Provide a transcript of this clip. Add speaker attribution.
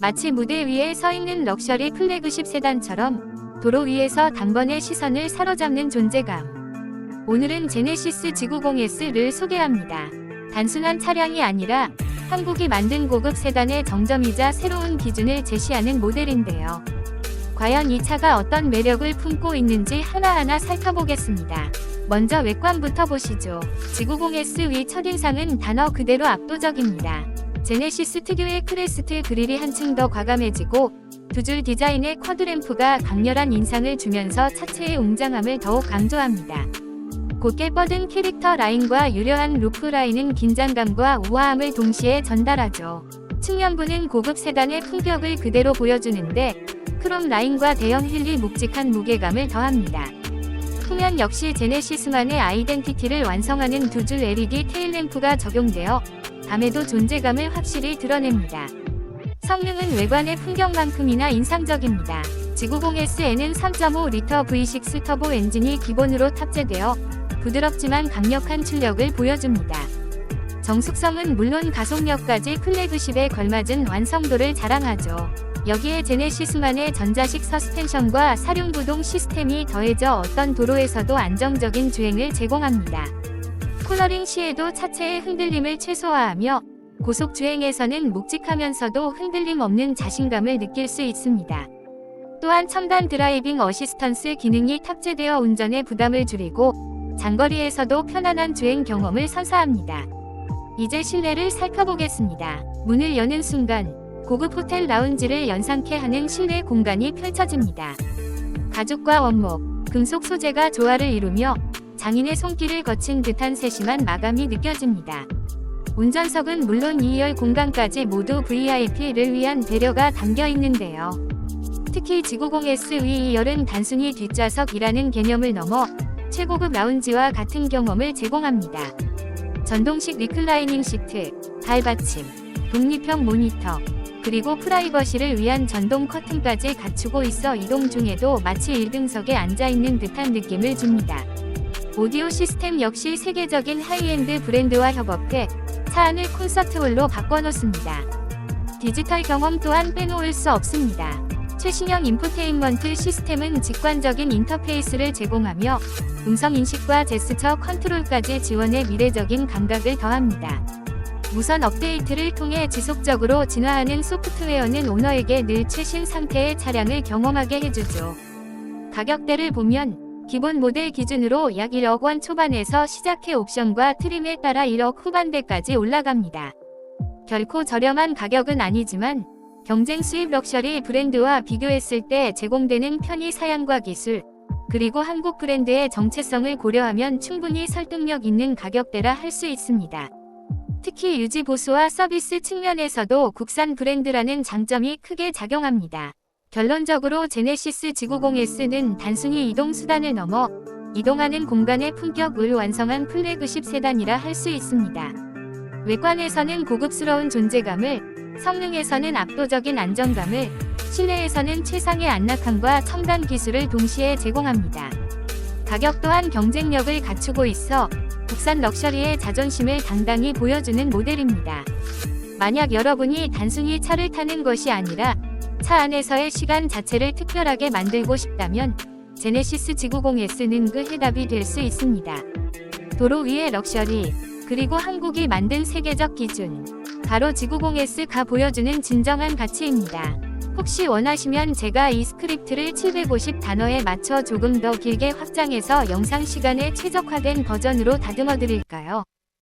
Speaker 1: 마치 무대 위에 서 있는 럭셔리 플래그십 세단처럼 도로 위에서 단번에 시선을 사로잡는 존재감. 오늘은 제네시스 G90S를 소개합니다. 단순한 차량이 아니라 한국이 만든 고급 세단의 정점이자 새로운 기준을 제시하는 모델인데요. 과연 이 차가 어떤 매력을 품고 있는지 하나하나 살펴보겠습니다. 먼저 외관부터 보시죠. G90S 위 첫인상은 단어 그대로 압도적입니다. 제네시스 특유의 크레스트 그릴이 한층 더 과감해지고 두 줄 디자인의 쿼드램프가 강렬한 인상을 주면서 차체의 웅장함을 더욱 강조합니다. 곧게 뻗은 캐릭터 라인과 유려한 루프 라인은 긴장감과 우아함을 동시에 전달하죠. 측면부는 고급 세단의 품격을 그대로 보여주는데 크롬 라인과 대형 휠이 묵직한 무게감을 더합니다. 후면 역시 제네시스만의 아이덴티티를 완성하는 두 줄 LED 테일램프가 적용되어 밤에도 존재감을 확실히 드러냅니다. 성능은 외관의 풍경만큼이나 인상적입니다. G90S에는 3.5리터 V6 터보 엔진이 기본으로 탑재되어 부드럽지만 강력한 출력을 보여줍니다. 정숙성은 물론 가속력까지 플래그십에 걸맞은 완성도를 자랑하죠. 여기에 제네시스만의 전자식 서스펜션과 사륜구동 시스템이 더해져 어떤 도로에서도 안정적인 주행을 제공합니다. 코너링 시에도 차체의 흔들림을 최소화하며 고속 주행에서는 묵직하면서도 흔들림 없는 자신감을 느낄 수 있습니다. 또한 첨단 드라이빙 어시스턴스 기능이 탑재되어 운전의 부담을 줄이고 장거리에서도 편안한 주행 경험을 선사합니다. 이제 실내를 살펴보겠습니다. 문을 여는 순간 고급 호텔 라운지를 연상케 하는 실내 공간이 펼쳐집니다. 가죽과 원목, 금속 소재가 조화를 이루며 장인의 손길을 거친 듯한 세심한 마감이 느껴집니다. 운전석은 물론 2열 공간까지 모두 VIP를 위한 배려가 담겨 있는데요. 특히 G90S 위 2열은 단순히 뒷좌석이라는 개념을 넘어 최고급 라운지와 같은 경험을 제공합니다. 전동식 리클라이닝 시트, 발받침, 독립형 모니터, 그리고 프라이버시를 위한 전동 커튼까지 갖추고 있어 이동 중에도 마치 1등석에 앉아 있는 듯한 느낌을 줍니다. 오디오 시스템 역시 세계적인 하이엔드 브랜드와 협업해 차 안을 콘서트홀로 바꿔놓습니다. 디지털 경험 또한 빼놓을 수 없습니다. 최신형 인포테인먼트 시스템은 직관적인 인터페이스를 제공하며 음성 인식과 제스처 컨트롤까지 지원해 미래적인 감각을 더합니다. 무선 업데이트를 통해 지속적으로 진화하는 소프트웨어는 오너에게 늘 최신 상태의 차량을 경험하게 해주죠. 가격대를 보면 기본 모델 기준으로 약 1억 원 초반에서 시작해 옵션과 트림에 따라 1억 후반대까지 올라갑니다. 결코 저렴한 가격은 아니지만 경쟁 수입 럭셔리 브랜드와 비교했을 때 제공되는 편의 사양과 기술, 그리고 한국 브랜드의 정체성을 고려하면 충분히 설득력 있는 가격대라 할 수 있습니다. 특히 유지 보수와 서비스 측면에서도 국산 브랜드라는 장점이 크게 작용합니다. 결론적으로 제네시스 G90S는 단순히 이동 수단을 넘어 이동하는 공간의 품격을 완성한 플래그십 세단이라 할 수 있습니다. 외관에서는 고급스러운 존재감을, 성능에서는 압도적인 안정감을, 실내에서는 최상의 안락함과 첨단 기술을 동시에 제공합니다. 가격 또한 경쟁력을 갖추고 있어 국산 럭셔리의 자존심을 당당히 보여주는 모델입니다. 만약 여러분이 단순히 차를 타는 것이 아니라 차 안에서의 시간 자체를 특별하게 만들고 싶다면 제네시스 G90S는 그 해답이 될 수 있습니다. 도로 위의 럭셔리, 그리고 한국이 만든 세계적 기준, 바로 G90S가 보여주는 진정한 가치입니다. 혹시 원하시면 제가 이 스크립트를 750 단어에 맞춰 조금 더 길게 확장해서 영상 시간에 최적화된 버전으로 다듬어 드릴까요?